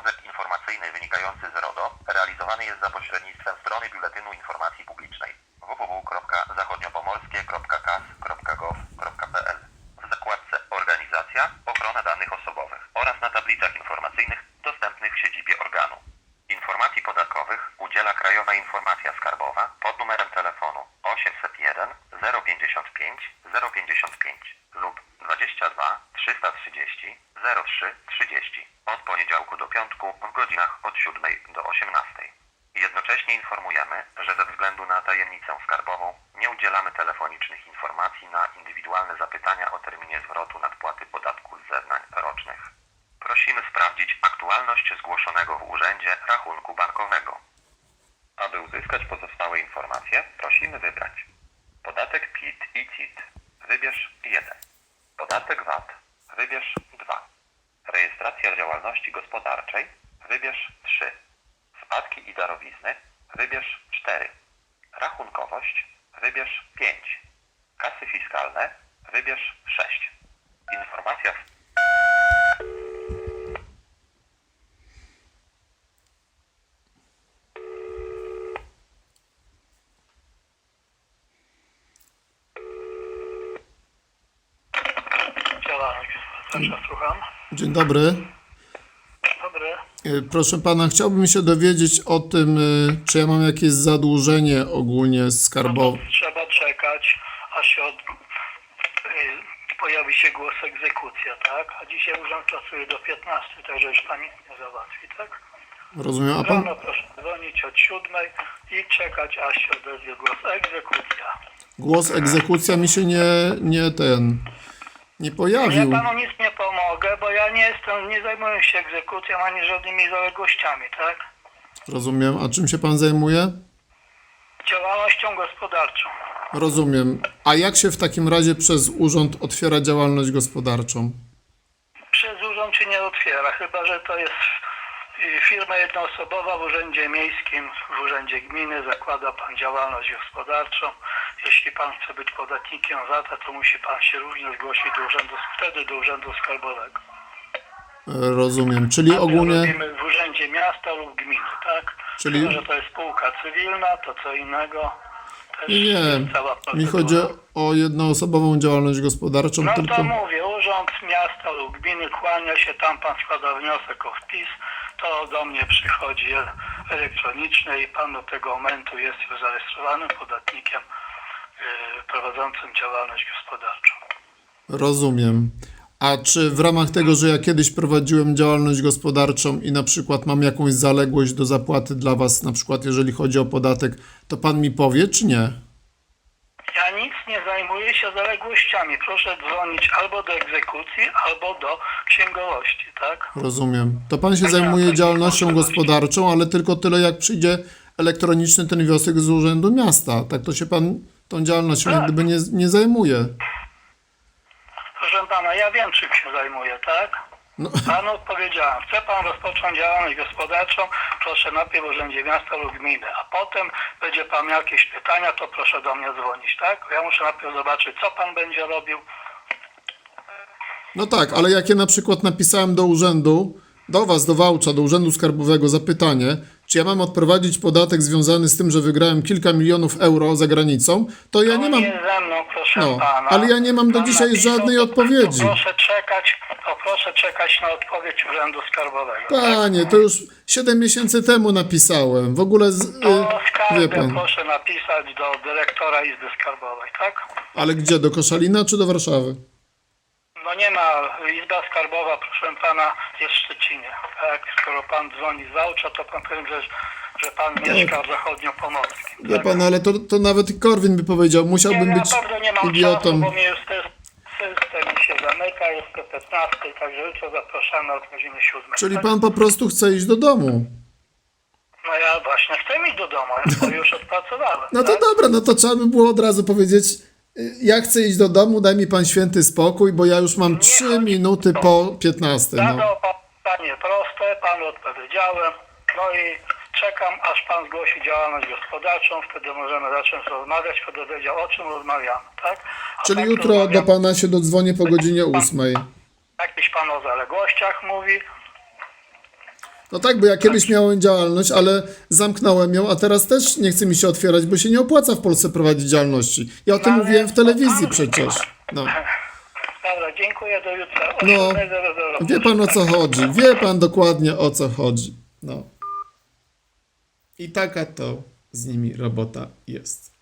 Obowiązek informacyjny wynikający z RODO realizowany jest za pośrednictwem strony Biuletynu Informacji Publicznej www.zachodniopomorskiej.kas.gov.pl w zakładce Organizacja, Ochrona Danych Osobowych oraz na tablicach informacyjnych dostępnych w siedzibie organu. Informacji podatkowych udziela Krajowa Informacja Skarbowa pod numerem telefonu 801 055 055 lub 22 330 03 30 od poniedziałku do piątku w godzinach od 7 do 18. Jednocześnie informujemy, że ze względu na tajemnicę skarbową nie udzielamy telefonicznych informacji na indywidualne zapytania o terminie zwrotu nadpłaty podatku z zeznań rocznych. Prosimy sprawdzić aktualność zgłoszonego w urzędzie rachunku bankowego. Aby uzyskać pozostałe informacje, prosimy wybrać podatek PIT i CIT. Wybierz 1. Podatek VAT. Wybierz 2. Rejestracja działalności gospodarczej. Wybierz 3. Spadki i darowizny. Wybierz 4. Rachunkowość. Wybierz 5. Kasy fiskalne. Wybierz 6. Informacja Działalność słucham. Dzień dobry. Dobry. E, Proszę pana, chciałbym się dowiedzieć o tym, e, czy ja mam jakieś zadłużenie ogólnie No skarbowe. to trzeba czekać, aż się od... y, pojawi się głos egzekucja, tak? A dzisiaj urząd pracuje do 15, także już pan nic nie załatwi, tak? Rozumiem, a pan, Rano proszę dzwonić od 7 i czekać, aż się odezwie głos egzekucja. głos egzekucja mi się nie, nie ten, nie Ja pojawił. panu nic nie pomogę, bo ja nie jestem, nie zajmuję się egzekucją ani żadnymi zaległościami, tak? Rozumiem, a czym się pan zajmuje? Działalnością gospodarczą. Rozumiem. A jak się w takim razie przez urząd otwiera działalność gospodarczą? Przez urząd się nie otwiera, chyba że to jest firma jednoosobowa w urzędzie miejskim, w urzędzie gminy zakłada pan działalność gospodarczą. Jeśli pan chce być podatnikiem VAT, to musi pan się również zgłosić do urzędu, wtedy do urzędu skarbowego. Rozumiem, czyli ogólnie, w urzędzie miasta lub gminy, tak? Czyli- Chyba, że to jest spółka cywilna, to co innego. Też nie, mi chodzi o jednoosobową działalność gospodarczą, No tylko... to mówię, urząd miasta lub gminy kłania się, tam pan składa wniosek o wpis, to do mnie przychodzi elektronicznie i pan do tego momentu jest już zarejestrowanym podatnikiem prowadzącym działalność gospodarczą. Rozumiem. A czy w ramach tego, że ja kiedyś prowadziłem działalność gospodarczą i na przykład mam jakąś zaległość do zapłaty dla Was, na przykład jeżeli chodzi o podatek, to Pan mi powie, czy nie? Ja nic nie zajmuję się zaległościami. Proszę dzwonić albo do egzekucji, albo do księgowości, tak? Rozumiem. To Pan się Tak, zajmuje tak, działalnością tak. gospodarczą, ale tylko tyle, jak przyjdzie elektroniczny ten wniosek z Urzędu Miasta. Tak to się Pan tą działalnością jak Tak. gdyby nie, nie zajmuje. Proszę pana, ja wiem czym się zajmuję, tak? No, Panu powiedziałem, chce pan rozpocząć działalność gospodarczą, proszę najpierw w Urzędzie Miasta lub Gminy, a potem będzie pan miał jakieś pytania, to proszę do mnie dzwonić, tak? Ja muszę najpierw zobaczyć, co pan będzie robił. no tak, ale jak ja na przykład napisałem do urzędu, do Was, do Wałcza, do Urzędu Skarbowego zapytanie, czy ja mam odprowadzić podatek związany z tym, że wygrałem kilka milionów euro za granicą, to ja To nie mam... nie ze mną, proszę No, pana. ale ja nie mam do Pan dzisiaj napisał, żadnej odpowiedzi. To proszę czekać, proszę czekać na odpowiedź Urzędu Skarbowego. Panie, to już 7 miesięcy temu napisałem. W ogóle, z, To y, wie skargę pan. proszę napisać do dyrektora Izby Skarbowej, tak? Ale gdzie, do Koszalina czy do Warszawy? No nie ma, Izba Skarbowa, proszę pana, jest w Szczecinie. Tak, skoro pan dzwoni z Wałcza, to pan powiem, że, że pan mieszka w zachodniopomorskim. Wie tak? pan, ale to, to nawet Korwin by powiedział, Nie, musiałbym ja być naprawdę nie mam czasu, idiotą. bo mnie już też system się zamyka, jest do 15, także jutro zapraszamy od godziny 7. Czyli tak? pan po prostu chce iść do domu. No ja właśnie chcę iść do domu, ja to już odpracowałem. No to tak? dobra, no to trzeba by było od razu powiedzieć, ja chcę iść do domu, daj mi pan święty spokój, bo ja już mam 3 chodzi minuty po 15. No. Zadał pan pytanie proste, panu odpowiedziałem, no i czekam, aż pan zgłosi działalność gospodarczą, wtedy możemy zacząć rozmawiać, wtedy wiedział, o czym rozmawiamy, tak? A Czyli tak jutro do pana się dodzwonię po godzinie 8. Jakiś pan o zaległościach mówi, No tak, bo ja kiedyś miałem działalność, ale zamknąłem ją, a teraz też nie chce mi się otwierać, bo się nie opłaca w Polsce prowadzić działalności. Ja o tym ale- mówiłem w telewizji przecież. No. dobra, dziękuję, do jutra, No, 7.00. Wie pan o co chodzi. Wie pan dokładnie o co chodzi. No. I taka to. z nimi robota jest.